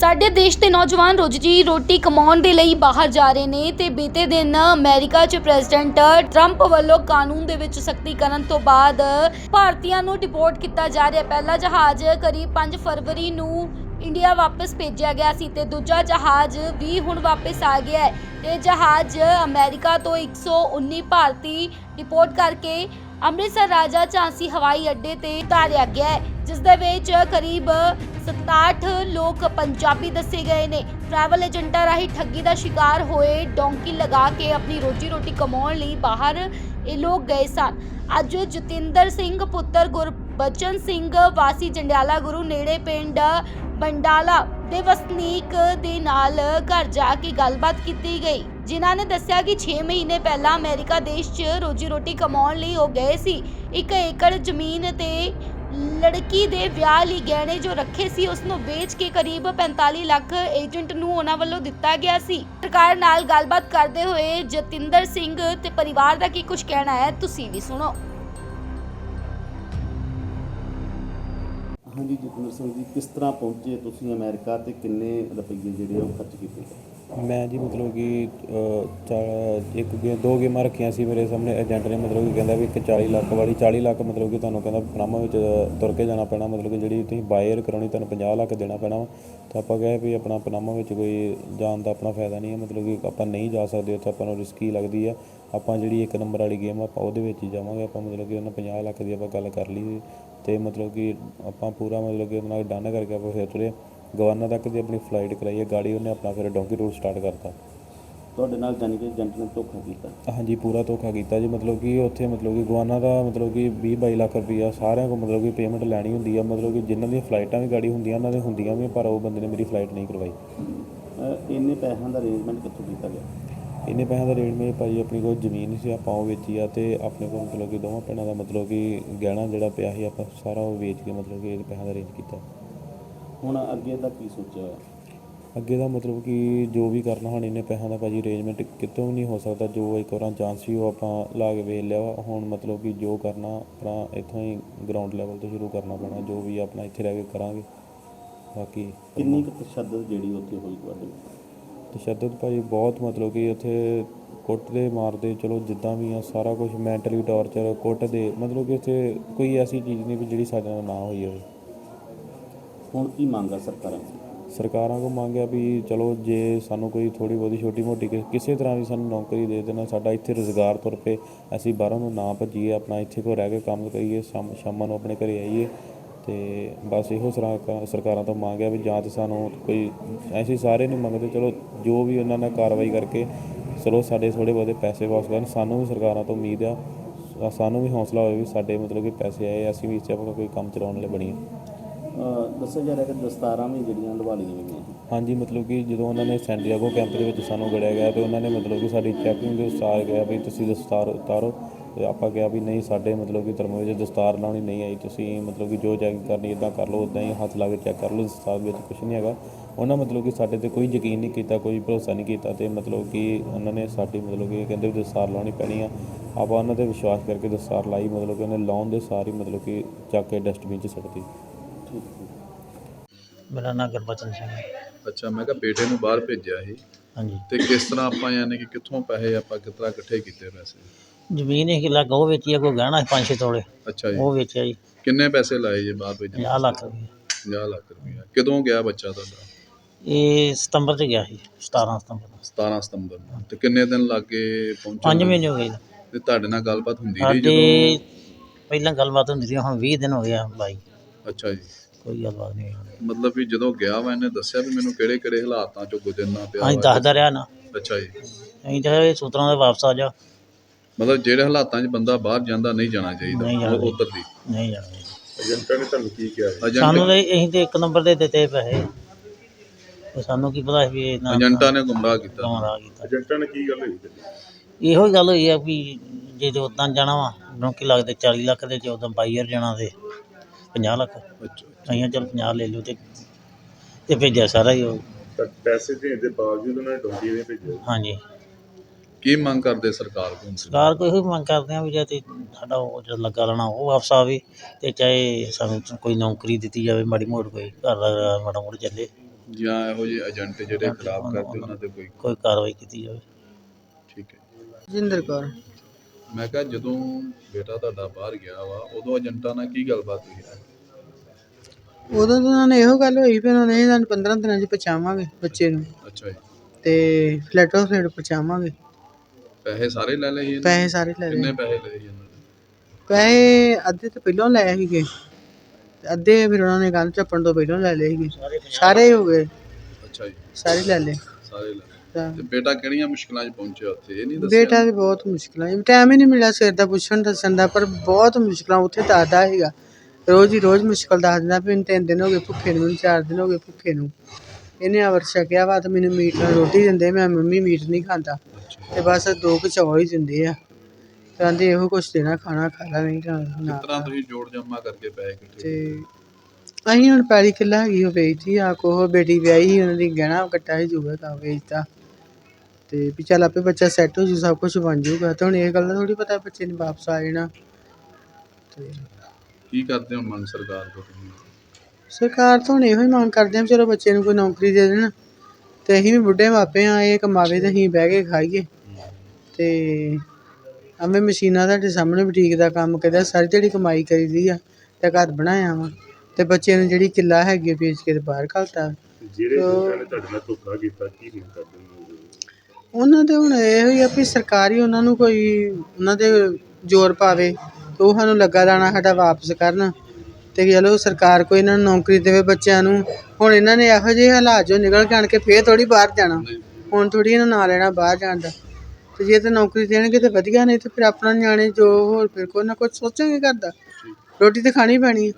ਸਾਡੇ ਦੇਸ਼ ਦੇ ਨੌਜਵਾਨ ਰੋਜੀ ਰੋਟੀ ਕਮਾਉਣ ਦੇ ਲਈ ਬਾਹਰ ਜਾ ਰਹੇ ਨੇ ਤੇ ਬੀਤੇ ਦਿਨ ਅਮਰੀਕਾ 'ਚ ਪ੍ਰੈਜ਼ੀਡੈਂਟ ਟਰੰਪ ਵੱਲੋਂ ਕਾਨੂੰਨ ਦੇ ਵਿੱਚ ਸਖਤੀ ਕਰਨ ਤੋਂ ਬਾਅਦ ਭਾਰਤੀਆਂ ਨੂੰ ਡਿਪੋਰਟ ਕੀਤਾ ਜਾ ਰਿਹਾ। ਪਹਿਲਾ ਜਹਾਜ਼ ਕਰੀਬ 5 ਫਰਵਰੀ ਨੂੰ ਇੰਡੀਆ ਵਾਪਸ ਭੇਜਿਆ ਗਿਆ ਸੀ ਤੇ ਦੂਜਾ ਜਹਾਜ਼ ਵੀ ਹੁਣ ਵਾਪਸ ਆ ਗਿਆ ਹੈ। ਤੇ ਜਹਾਜ਼ ਅਮਰੀਕਾ ਤੋਂ 119 ਭਾਰਤੀ ਡਿਪੋਰਟ ਕਰਕੇ ਅੰਮ੍ਰਿਤਸਰ ਰਾਜਾ ਝਾਂਸੀ ਹਵਾਈ ਅੱਡੇ ਤੇ ਉਤਾਰਿਆ ਗਿਆ ਹੈ, ਜਿਸ ਦੇ ਵਿੱਚ ਕਰੀਬ 67 ਲੋਕ ਪੰਜਾਬੀ ਦੱਸੇ ਗਏ ਨੇ। ਟਰੈਵਲ ਏਜੰਟਾਂ ਰਾਹੀਂ ਠੱਗੀ ਦਾ ਸ਼ਿਕਾਰ ਹੋਏ ਡੋਂਕੀ ਲਗਾ ਕੇ ਆਪਣੀ ਰੋਜੀ ਰੋਟੀ ਕਮਾਉਣ ਲਈ ਬਾਹਰ ਇਹ ਲੋਕ ਗਏ ਸਨ। ਅੱਜ ਜਤਿੰਦਰ ਸਿੰਘ ਪੁੱਤਰ ਗੁਰਬਚਨ ਸਿੰਘ, ਵਾਸੀ ਜੰਡਿਆਲਾ ਗੁਰੂ, ਨੇੜੇ ਪਿੰਡ ਬੰਡਾਲਾ ਦੇ ਵਸਨੀਕ ਦੇ ਨਾਲ ਘਰ ਜਾ ਕੇ ਗੱਲਬਾਤ ਕੀਤੀ ਗਈ। ਜਿਨ੍ਹਾਂ ਨੇ ਦੱਸਿਆ ਕਿ 6 ਮਹੀਨੇ ਪਹਿਲਾਂ ਅਮਰੀਕਾ ਦੇਸ਼ 'ਚ ਰੋਜੀ ਰੋਟੀ ਕਮਾਉਣ ਲਈ ਉਹ ਗਏ ਸੀ। ਇੱਕ ਏਕੜ ਜ਼ਮੀਨ ਤੇ ਲੜਕੀ ਦੇ ਵਿਆਹ ਲਈ ਗਹਿਣੇ ਜੋ ਰੱਖੇ ਸੀ, ਉਸ ਨੂੰ ਵੇਚ ਕੇ ਕਰੀਬ 45 ਲੱਖ ਏਜੰਟ ਨੂੰ ਉਹਨਾਂ ਵੱਲੋਂ ਦਿੱਤਾ ਗਿਆ ਸੀ। ਸਰਕਾਰ ਨਾਲ ਗੱਲਬਾਤ ਕਰਦੇ ਹੋਏ ਜਤਿੰਦਰ ਸਿੰਘ ਤੇ ਪਰਿਵਾਰ ਦਾ ਕੀ ਕੁਝ ਕਹਿਣਾ ਹੈ, ਤੁਸੀਂ ਵੀ ਸੁਣੋ। ਹਾਂਜੀ, ਜਤਿੰਦਰ ਸਿੰਘ ਜੀ, ਕਿਸ ਤਰ੍ਹਾਂ ਪਹੁੰਚੇ ਤੁਸੀਂ ਅਮਰੀਕਾ ਤੇ ਕਿੰਨੇ ਰੁਪਏ ਜਿਹੜੇ ਉਹ ਖਰਚ ਕੀਤੇ? ਮੈਂ ਜੀ ਮਤਲਬ ਕਿ ਚਾ- ਇੱਕ ਗੇ, ਦੋ ਗੇਮਾਂ ਰੱਖੀਆਂ ਸੀ ਮੇਰੇ ਸਾਹਮਣੇ ਏਜੰਟ ਨੇ ਮਤਲਬ ਕਿ ਕਹਿੰਦਾ ਵੀ ਇੱਕ 40 ਲੱਖ ਵਾਲੀ 40 ਲੱਖ ਮਤਲਬ ਕਿ ਤੁਹਾਨੂੰ ਕਹਿੰਦਾ ਪਨਾਮਾ ਵਿੱਚ ਤੁਰ ਕੇ ਜਾਣਾ ਪੈਣਾ, ਮਤਲਬ ਕਿ ਜਿਹੜੀ ਤੁਸੀਂ ਬਾਇਰ ਕਰਾਉਣੀ, ਤੁਹਾਨੂੰ 50 ਲੱਖ ਦੇਣਾ ਪੈਣਾ ਵਾ। ਤਾਂ ਆਪਾਂ ਕਹੇ ਵੀ ਆਪਣਾ ਪਨਾਮਾ ਵਿੱਚ ਕੋਈ ਜਾਣ ਦਾ ਆਪਣਾ ਫਾਇਦਾ ਨਹੀਂ ਹੈ, ਮਤਲਬ ਕਿ ਆਪਾਂ ਨਹੀਂ ਜਾ ਸਕਦੇ, ਉੱਥੇ ਆਪਾਂ ਨੂੰ ਰਿਸਕੀ ਲੱਗਦੀ ਆ ਆਪਾਂ ਜਿਹੜੀ ਇੱਕ ਨੰਬਰ ਵਾਲੀ ਗੇਮ ਆ, ਆਪਾਂ ਉਹਦੇ ਵਿੱਚ ਹੀ ਜਾਵਾਂਗੇ, ਆਪਾਂ ਮਤਲਬ ਕਿ ਉਹਨਾਂ 50 ਲੱਖ ਦੀ ਆਪਾਂ ਗੱਲ ਕਰ ਲਈ ਤੇ ਮਤਲਬ ਕਿ ਆਪਾਂ ਪੂਰਾ ਮਤਲਬ ਕਿ ਉਹਦੇ ਨਾਲ ਡਨ ਕਰਕੇ ਆਪਾਂ ਫਿਰ ਤੁਰੇ। ਗਵਰਨਰ ਤੱਕ ਦੀ ਆਪਣੀ ਫਲਾਈਟ ਕਰਾਈ ਹੈ ਗਾੜੀ ਉਹਨੇ ਆਪਣਾ ਫਿਰ ਡੋਂਕੀ ਰੂਟ ਸਟਾਰਟ ਕਰਤਾ। ਤੁਹਾਡੇ ਨਾਲ ਜਾਣੀ ਕਿ ਏਜੰਟ ਨੇ ਧੋਖਾ ਕੀਤਾ? ਹਾਂਜੀ ਪੂਰਾ ਧੋਖਾ ਕੀਤਾ ਜੀ। ਮਤਲਬ ਕਿ ਉੱਥੇ ਮਤਲਬ ਕਿ ਗਵਾਨਾ ਦਾ ਮਤਲਬ ਕਿ 20 22 ਲੱਖ ਰੁਪਈਆ ਸਾਰਿਆਂ ਕੋਲ ਮਤਲਬ ਕਿ ਪੇਮੈਂਟ ਲੈਣੀ ਹੁੰਦੀ ਆ। ਮਤਲਬ ਕਿ ਜਿਨ੍ਹਾਂ ਦੀਆਂ ਫਲਾਈਟਾਂ ਵੀ ਗਾੜੀ ਹੁੰਦੀਆਂ ਉਹਨਾਂ ਦੇ ਹੁੰਦੀਆਂ ਵੀ ਪਰ ਉਹ ਬੰਦੇ ਨੇ ਮੇਰੀ ਫਲਾਈਟ ਨਹੀਂ ਕਰਵਾਈ। ਅਹ ਇੰਨੇ ਪੈਸਿਆਂ ਦਾ ਅਰੇਂਜਮੈਂਟ ਕਿੱਥੋਂ ਕੀਤਾ ਗਿਆ? ਇੰਨੇ ਪੈਸਿਆਂ ਦਾ ਰੇਟ ਮੇਰੇ ਭਾਈ ਆਪਣੀ ਕੋਲ ਜ਼ਮੀਨ ਸੀ ਆਪਾਂ ਉਹ ਵੇਚੀ ਆ ਤੇ ਆਪਣੇ ਕੋਲ ਮਤਲਬ ਕਿ ਦੋਵਾਂ ਭੈਣਾਂ ਦਾ ਮਤਲਬ ਕਿ ਗਹਿਣਾ ਜਿਹੜਾ ਪਿਆ ਸੀ ਆਪਾਂ ਸਾਰਾ ਉਹ ਵੇਚ ਕੇ ਮਤਲਬ ਕਿ ਇਹ ਪੈਸਿਆਂ ਦਾ ਅਰੇਂਜ ਕੀਤਾ। ਹੁਣ ਅੱਗੇ ਦਾ ਕੀ ਸੋਚਿਆ ਹੋਇਆ? ਅੱਗੇ ਦਾ ਮਤਲਬ ਕਿ ਜੋ ਵੀ ਕਰਨਾ ਹੁਣ ਇੰਨੇ ਪੈਸਿਆਂ ਦਾ ਭਾਜੀ ਅਰੇਂਜਮੈਂਟ ਕਿਤੋਂ ਵੀ ਨਹੀਂ ਹੋ ਸਕਦਾ ਜੋ ਇੱਕ ਵਾਰਾਂ ਚਾਂਸ ਸੀ ਉਹ ਆਪਾਂ ਲਾ ਕੇ ਵੇਚ ਲਿਆ ਵਾ। ਹੁਣ ਮਤਲਬ ਕਿ ਜੋ ਕਰਨਾ ਆਪਣਾ ਇੱਥੋਂ ਹੀ ਗਰਾਊਂਡ ਲੈਵਲ ਤੋਂ ਸ਼ੁਰੂ ਕਰਨਾ ਪੈਣਾ ਜੋ ਵੀ ਆਪਣਾ ਇੱਥੇ ਰਹਿ ਕੇ ਕਰਾਂਗੇ ਬਾਕੀ ਕਿੰਨੀ ਕੁ ਤਸ਼ੱਦਦ ਜਿਹੜੀ ਉੱਥੇ ਹੋਈ ਤੁਹਾਡੇ ਤਸ਼ੱਦਦ ਭਾਜੀ ਬਹੁਤ ਮਤਲਬ ਕਿ ਉੱਥੇ ਕੁੱਟਦੇ ਮਾਰਦੇ ਚਲੋ ਜਿੱਦਾਂ ਵੀ ਆ ਸਾਰਾ ਕੁਝ ਮੈਂਟਲੀ ਟੌਰਚਰ ਕੁੱਟਦੇ ਮਤਲਬ ਕਿ ਉੱਥੇ ਕੋਈ ਐਸੀ ਚੀਜ਼ ਨਹੀਂ ਵੀ ਜਿਹੜੀ ਸਾਡੇ ਨਾਲ ਨਾ ਹੋਈ ਹੋਵੇ ਹੁਣ ਕੀ ਮੰਗ ਆ ਸਰਕਾਰਾਂ ਤੋਂ? ਸਰਕਾਰਾਂ ਕੋ ਮੰਗਿਆ ਵੀ ਚਲੋ ਜੇ ਸਾਨੂੰ ਕੋਈ ਥੋੜੀ ਬਹੁਤੀ ਛੋਟੀ ਮੋਟੀ ਕਿ- ਕਿਸੇ ਤਰ੍ਹਾਂ ਦੀ ਸਾਨੂੰ ਨੌਕਰੀ ਦੇ ਦੇਣਾ, ਸਾਡਾ ਇੱਥੇ ਰੁਜ਼ਗਾਰ ਤੁਰ ਪਏ, ਅਸੀਂ ਬਾਹਰੋਂ ਨੂੰ ਨਾ ਭੱਜੀਏ, ਆਪਣਾ ਇੱਥੇ ਕੋ ਰਹਿ ਕੇ ਕੰਮ ਕਰੀਏ, ਸ਼ਾਮ, ਸ਼ਾਮਾਂ ਨੂੰ ਆਪਣੇ ਘਰੇ ਆਈਏ, ਤੇ ਬਸ ਇਹੋ ਸਰਾ- ਸਰਕਾਰਾਂ ਤੋਂ ਮੰਗਿਆ ਵੀ ਜਾਂ ਤੇ ਸਾਨੂੰ ਕੋਈ ਐਸੀ ਸਾਰੇ ਨਹੀਂ ਮੰਗਦੇ, ਚਲੋ ਜੋ ਵੀ ਉਹਨਾਂ ਨੇ ਕਾਰਵਾਈ ਕਰਕੇ, ਚਲੋ ਸਾਡੇ ਥੋੜੇ ਬਹੁਤੇ ਪੈਸੇ ਵਾਪਸ ਕਰਨ, ਸਾਨੂੰ ਵੀ ਸਰਕਾਰਾਂ ਤੋਂ ਉਮੀਦ ਆ, ਸਾਨੂੰ ਵੀ ਹੌਸਲਾ ਹੋਵੇ ਵੀ ਸਾਡੇ ਮਤਲਬ ਕਿ ਪੈਸੇ ਆਏ, ਅਸੀਂ ਵੀ ਇਸ 'ਚ ਆਪਣਾ ਕੋਈ ਕੰਮ ਚਲਾਉਣ ਲਈ ਬਣੀਏ। ਦੱਸਿਆ ਜਾ ਰਿਹਾ ਕਿ ਦਸਤਾਰਾਂ ਵੀ ਜਿਹੜੀਆਂ ਲਵਾ ਲਈਆਂ ਗਈਆਂ ਹਾਂਜੀ, ਮਤਲਬ ਕਿ ਜਦੋਂ ਉਹਨਾਂ ਨੇ ਸੈਂਟੀਆਗੋ ਕੈਂਪ ਦੇ ਵਿੱਚ ਸਾਨੂੰ ਗੜਿਆ ਗਿਆ ਤੇ ਉਹਨਾਂ ਨੇ ਮਤਲਬ ਕਿ ਸਾਡੀ ਚੈਕਿੰਗ ਦੇ ਅਨੁਸਾਰ ਗਿਆ ਵੀ ਤੁਸੀਂ ਦਸਤਾਰ ਉਤਾਰੋ ਤੇ ਆਪਾਂ ਕਿਹਾ ਵੀ ਨਹੀਂ, ਸਾਡੇ ਮਤਲਬ ਕਿ ਧਰਮ ਵਿੱਚ ਦਸਤਾਰ ਲਾਉਣੀ ਨਹੀਂ ਆਈ, ਤੁਸੀਂ ਮਤਲਬ ਕਿ ਜੋ ਚੈਕਿੰਗ ਕਰਨੀ ਇਦਾਂ ਕਰ ਲਓ ਉਦਾਂ ਹੀ ਹੱਥ ਲਾ ਕੇ ਚੈੱਕ ਕਰ ਲਓ, ਦਸਤਾਰ ਵਿੱਚ ਕੁਝ ਨਹੀਂ ਹੈਗਾ। ਉਹਨਾਂ ਮਤਲਬ ਕਿ ਸਾਡੇ ਤੇ ਕੋਈ ਯਕੀਨ ਨਹੀਂ ਕੀਤਾ, ਕੋਈ ਭਰੋਸਾ ਨਹੀਂ ਕੀਤਾ ਤੇ ਮਤਲਬ ਕਿ ਉਹਨਾਂ ਨੇ ਸਾਡੀ ਮਤਲਬ ਕਿ ਕਹਿੰਦੇ ਵੀ ਦਸਤਾਰ ਲਾਉਣੀ ਪੈਣੀ ਆ। ਆਪਾਂ ਉਹਨਾਂ ਤੇ ਵਿਸ਼ਵਾਸ ਕਰਕੇ ਦਸਤਾਰ ਲਾਈ, ਮਤਲਬ ਕਿ ਉਹਨੇ ਲਾਉਣ ਦੇ ਸਾਰੀ ਮਤਲਬ ਕਿ ਚੱਕ ਕੇ ਡਸਟਬਿਨ 'ਚ ਸੁੱਟਤੀ ਠੀਕ ਮੇਰਾ ਨਾਮ ਗੁਰਬਚਨ ਸਿੰਘ ਹੈ। ਅੱਛਾ ਮੈਂ ਕਿਹਾ ਬੇਟੇ ਨੂੰ ਬਾਹਰ ਭੇਜਿਆ ਸੀ। ਹਾਂਜੀ। ਤੇ ਕਿਸ ਤਰ੍ਹਾਂ ਆਪਾਂ ਯਾਨੀ ਕਿ ਕਿੱਥੋਂ ਪੈਸੇ ਆਪਾਂ ਕਿਸ ਤਰ੍ਹਾਂ ਇਕੱਠੇ ਕੀਤੇ ਪੈਸੇ? ਜ਼ਮੀਨ ਇੱਕ ਲੱਖ ਉਹ ਵੇਚੀ ਆ ਕੋਈ ਗਹਿਣਾ ਸੀ ਪੰਜ ਛੇ ਤੋਲੇ। ਅੱਛਾ ਜੀ। ਉਹ ਵੇਚਿਆ ਜੀ। ਕਿੰਨੇ ਪੈਸੇ ਲਾਏ ਜੇ ਬਾਹਰ ਭੇਜਣ 50 ਲੱਖ ਰੁਪਏ। 50 ਲੱਖ ਰੁਪਇਆ ਕਦੋਂ ਗਿਆ ਬੱਚਾ ਤੁਹਾਡਾ? ਇਹ ਸਤੰਬਰ 'ਚ ਗਿਆ ਸੀ 17 ਸਤੰਬਰ ਨੂੰ। 17 ਸਤੰਬਰ ਨੂੰ। ਤੇ ਕਿੰਨੇ ਦਿਨ ਲੱਗੇ ਪਹੁੰਚਣ ਪੰਜ ਨੂੰ? ਮਹੀਨੇ ਹੋ ਗਏ ਤੇ ਤੁਹਾਡੇ ਨਾਲ ਗੱਲਬਾਤ ਹੁੰਦੀ ਰਹੀ ਜਦੋਂ? ਪਹਿਲਾਂ ਗੱਲਬਾਤ ਹੁੰਦੀ ਸੀ ਹੁਣ 20 ਦਿਨ ਹੋ ਗਿਆ ਬਾਈ। ਅੱਛਾ ਜੀ। ਕੋਈ ਗੱਲਬਾਤ ਨਹੀਂ ਹੋਈ ਮਤਲਬ ਵੀ ਜਦੋਂ ਗਿਆ ਵਾ ਇਹਨੇ ਦੱਸਿਆ ਵੀ ਮੈਨੂੰ ਕਿਹੜੇ ਕਿਹੜੇ ਹਾਲਾਤਾਂ ਚੋਂ ਗੁਜ਼ਰਨਾ ਪਿਆ ਅਸੀਂ ਵਾ। ਦੱਸਦਾ ਰਿਹਾ ਨਾ। ਅੱਛਾ ਜੀ। ਅਸੀਂ ਤਾਂ ਇਹ ਸੂਤਰਾਂ ਦੇ ਵਾਪਸ ਆ ਜਾ। ਮਤਲਬ ਜਿਹੜੇ ਹਾਲਾਤਾਂ 'ਚ ਬੰਦਾ ਬਾਹਰ ਜਾਂਦਾ ਨਹੀਂ ਜਾਣਾ ਚਾਹੀਦਾ। ਨਹੀਂ ਜਾਣਾ ਉਹ ਉੱਧਰ ਦੀ। ਨਹੀਂ ਜਾਣਾ ਏਜੰਟਾਂ ਨੇ ਤੁਹਾਨੂੰ ਕੀ ਕਿਹਾ? ਸਾਨੂੰ ਏਜੰਟ ਤਾਂ ਅਸੀਂ ਤੇ ਇੱਕ ਨੰਬਰ ਦੇ ਦਿੱਤੇ ਪੈਸੇ। ਤੇ ਸਾਨੂੰ ਕੀ ਪਤਾ ਸੀ ਵੀ ਇਹ ਨਾ ਏਜੰਟਾਂ ਨੇ ਗੁੰਮਰਾਹ ਕੀਤਾ। ਗੁੰਮਰਾਹ ਕੀਤਾ। ਏਜੰਟਾਂ ਨੇ ਕੀ ਗੱਲ ਹੋਈ ਇਹੋ ਹੀ ਗੱਲ ਹੋਈ ਆ ਵੀ ਜੇ ਉਦਾਂ ਜਾਣਾ ਵਾ ਡੋਂਕੀ ਲੱਗਦੇ 40 ਲੱਖ ਦੇ ਜੇ ਉਦਾਂ ਬਾਈਅਰ ਜਾਣਾ ਤੇ। 50 ਲੱਖ। ਅੱਛਾ ਅਸੀਂ ਚਲ 50 ਲੈ ਲਿਓ ਤੇ ਤੇ ਭੇਜਿਆ ਸਾਰਾ ਹੀ ਉਹ। ਤਾਂ ਪੈਸੇ ਦੇਣ ਦੇ ਬਾਵਜੂਦ ਉਹਨਾਂ ਨੇ ਡੋਂਗੀ ਨੇ ਭੇਜਿਆ। ਹਾਂਜੀ। ਕੀ ਮੰਗ ਕਰਦੇ ਸਰਕਾਰ ਕੋਲ ਸਰਕਾਰ ਕੋਈ ਇਹੋ ਮੰਗ ਕਰਦੇ ਆ ਵੀ ਜੇ ਤੇ ਸਾਡਾ ਉਹ ਜਿਹੜਾ ਲੱਗਾ ਰਹਿਣਾ ਉਹ ਵਾਪਸ ਆਵੇ ਤੇ ਚਾਹੇ ਸਾਨੂੰ ਕੋਈ ਨੌਕਰੀ ਦਿੱਤੀ ਜਾਵੇ ਮਾੜੀ ਮੋੜ ਕੋਈ ਘਰ ਦਾ ਮਾੜਾ ਮੋੜ ਚੱਲੇ। ਜਾਂ ਇਹੋ ਜਿਹੇ ਏਜੰਟ ਜਿਹੜੇ ਖਰਾਬ ਕਰਦੇ ਉਹਨਾਂ ਤੇ ਕੋਈ ਕੋਈ ਕਾਰਵਾਈ ਕੀਤੀ ਜਾਵੇ। ਠੀਕ ਹੈ। ਜਿੰਦਰ ਕੌਰ। ਮੈਂ ਕਿਹਾ ਜਦੋਂ ਬੇਟਾ ਤੁਹਾਡਾ ਬਾਹਰ ਗਿਆ ਵਾ ਉਦੋਂ ਏਜੰਟਾਂ ਨਾਲ ਕੀ ਗੱਲਬਾਤ ਹੋਈ? ਹੈ ਉਦੋਂ ਤਾਂ ਉਹਨਾਂ ਨੇ ਇਹੋ ਗੱਲ ਹੋਈ ਵੀ ਉਹਨਾਂ ਨੇ ਸਾਨੂੰ 15 ਦਿਨਾਂ 'ਚ ਪਹੁੰਚਾਵਾਂਗੇ ਬੱਚੇ ਨੂੰ। ਅੱਛਾ ਜੀ। ਤੇ ਫਲੈਟੋ ਫਲੈਟ ਪਹੁੰਚਾਵਾਂਗੇ। ਪੈਸੇ ਸਾਰੇ ਲੈ ਲਏ ਇਹਨਾਂ? ਪੈਸੇ ਨੇ? ਸਾਰੇ ਲੈ ਕਿੰਨੇ ਲਏ ਪੈਸੇ ਲਏ ਇਹਨਾਂ ਨੇ? ਪੈਸੇ ਅੱਧੇ ਤਾਂ ਪਹਿਲਾਂ ਲਏ ਸੀਗੇ। ਤੇ ਅੱਧੇ ਫਿਰ ਉਹਨਾਂ ਨੇ ਗੱਲ ਚੱਪਣ ਤੋਂ ਪਹਿਲਾਂ ਲੈ ਲਏ ਸੀਗੇ। ਸਾਰੇ ਹੀ ਹੋ ਗਏ। ਅੱਛਾ ਜੀ। ਸਾਰੇ ਲੈ ਲਏ। ਸਾਰੇ ਲੈ ਲਏ। ਤਾਂ ਤੇ ਬੇਟਾ ਕਿਹੜੀਆਂ ਮੁਸ਼ਕਲਾਂ 'ਚ ਪਹੁੰਚਿਆ ਉੱਥੇ? ਇਹ ਨਹੀਂ ਦੱਸਿਆ? ਬੇਟਾ ਤੇ ਬਹੁਤ ਮੁਸ਼ਕਲਾਂ ਟਾਈਮ ਹੀ ਨਹੀਂ ਮਿਲਿਆ ਸਵੇਰ ਦਾ ਪੁੱਛਣ ਦੱਸਣ ਦਾ ਪਰ ਬਹੁਤ ਮੁਸ਼ਕਲਾਂ ਉੱਥੇ ਦੱਸਦਾ ਸੀਗਾ। ਰੋਜ਼ ਹੀ ਰੋਜ਼ ਮੁਸ਼ਕਲ ਦੱਸ ਦਿੰਦਾ ਵੀ ਮੈਨੂੰ ਤਿੰਨ ਦਿਨ ਹੋ ਗਏ ਭੁੱਖੇ ਨੂੰ ਮੈਨੂੰ ਚਾਰ ਦਿਨ ਹੋ ਗਏ ਭੁੱਖੇ ਨੂੰ। ਇਹਨੇ ਅਵਰ ਛਕਿਆ ਵਾ ਤੇ ਮੈਨੂੰ ਮੀਟ ਨਾਲ ਰੋਟੀ ਦਿੰਦੇ ਮੈਂ ਮੰਮੀ ਮੀਟ ਨਹੀਂ ਖਾਂਦਾ। ਤੇ ਬਸ ਦੋ ਕੁ ਚੌਲ ਹੀ ਦਿੰਦੇ ਆ। ਕਹਿੰਦੇ ਇਹੋ ਕੁਛ ਦੇਣਾ ਖਾਣਾ ਖਾਣਾ ਨਹੀਂ ਕਿਸ ਤਰ੍ਹਾਂ ਤੁਸੀਂ ਜੋੜ ਜਮਾ ਕਰਕੇ ਪੈਸੇ ਇਕੱਠੇ ਤੇ ਅਸੀਂ ਹੁਣ ਪੈਲੀ ਕਿੱਲਾ ਹੈਗੀ ਉਹ ਵੇਚਤੀ ਆ ਕੋਹ ਬੇਟੀ ਵਿਆਹੀ ਸੀ ਉਹਨਾਂ ਦੀ ਗਹਿਣਾ ਕੱਟਾ ਸੀ ਜੂਗਾ ਤਾਂ ਵੇਚਤਾ। ਤੇ ਵੀ ਚੱਲ ਆਪੇ ਬੱਚਾ ਸੈੱਟ ਹੋ ਜੂ ਸਭ ਕੁਝ ਬਣ ਜੂਗਾ। ਤੇ ਹੁਣ ਇਹ ਗੱਲ ਦਾ ਥੋੜੀ ਪਤਾ ਬੱਚੇ ਨੇ ਵਾਪਸ ਆ ਜਾਣਾ। ਤੇ ਕੀ ਕਰਦੇ ਹੋ ਮੰਗ ਸਰਕਾਰ ਤੋਂ ਤੁਸੀਂ? ਸਰਕਾਰ ਤੋਂ ਹੁਣ ਇਹੋ ਹੀ ਮੰਗ ਕਰਦੇ ਆ ਵੀ ਚਲੋ ਬੱਚੇ ਨੂੰ ਕੋਈ ਨੌਕਰੀ ਦੇ ਦੇਣ। ਤੇ ਅਸੀਂ ਵੀ ਬੁੱਢੇ ਮਾਪੇ ਆ ਇਹ ਕਮਾਵੇ ਤੇ ਅਸੀਂ ਬਹਿ ਕੇ ਖਾਈਏ। ਤੇ ਐਵੇਂ ਮਸ਼ੀਨਾਂ ਤੁਹਾਡੇ ਸਾਹਮਣੇ ਬੁਟੀਕ ਦਾ ਕੰਮ ਕਰਦਾ ਸਾਰੀ ਜਿਹੜੀ ਕਮਾਈ ਕਰੀਦੀ ਆ ਤੇ ਘਰ ਬਣਾਇਆ ਵਾ। ਤੇ ਬੱਚੇ ਨੂੰ ਜਿਹੜੀ ਕਿੱਲਾ ਹੈਗੀ ਆ ਵੇਚ ਕੇ ਬਾਹਰ ਘਲਤਾ। ਜਿਹੜੇ ਨੇ ਤੁਹਾਡੇ ਨਾਲ ਧੋਖਾ ਕੀਤਾ ਕੀ ਨਹੀਂ ਕਰਦੇ ਉਹਨਾਂ ਦੇ ਹੁਣ ਇਹੋ ਹੀ ਆ ਵੀ ਸਰਕਾਰ ਹੀ ਉਹਨਾਂ ਨੂੰ ਕੋਈ ਉਹਨਾਂ ਦੇ ਜ਼ੋਰ ਪਾਵੇ ਤੇ ਉਹ ਸਾਨੂੰ ਲੱਗਾ ਦਾਣਾ ਸਾਡਾ ਵਾਪਸ ਕਰਨ। ਅਤੇ ਚਲੋ ਸਰਕਾਰ ਕੋਈ ਇਹਨਾਂ ਨੂੰ ਨੌਕਰੀ ਦੇਵੇ ਬੱਚਿਆਂ ਨੂੰ, ਹੁਣ ਇਹਨਾਂ ਨੇ ਇਹੋ ਜਿਹੇ ਹਾਲਾਤ ਚੋਂ ਨਿਕਲ ਕੇ ਆਣ ਕੇ ਫਿਰ ਥੋੜ੍ਹੀ ਬਾਹਰ ਜਾਣਾ। ਹੁਣ ਥੋੜ੍ਹੀ ਇਹਨਾਂ ਨਾਂ ਲੈਣਾ ਬਾਹਰ ਜਾਣ ਦਾ। ਅਤੇ ਜੇ ਤਾਂ ਨੌਕਰੀ ਦੇਣਗੇ ਤਾਂ ਵਧੀਆ, ਨਹੀਂ ਤਾਂ ਫਿਰ ਆਪਣਾ ਨਿਆਣੇ ਜੋ ਹੋਰ ਫਿਰ ਕੋਈ ਨਾ ਕੁਝ ਸੋਚਾਂਗੇ ਕਰਦਾ ਰੋਟੀ ਤਾਂ ਖਾਣੀ ਪੈਣੀ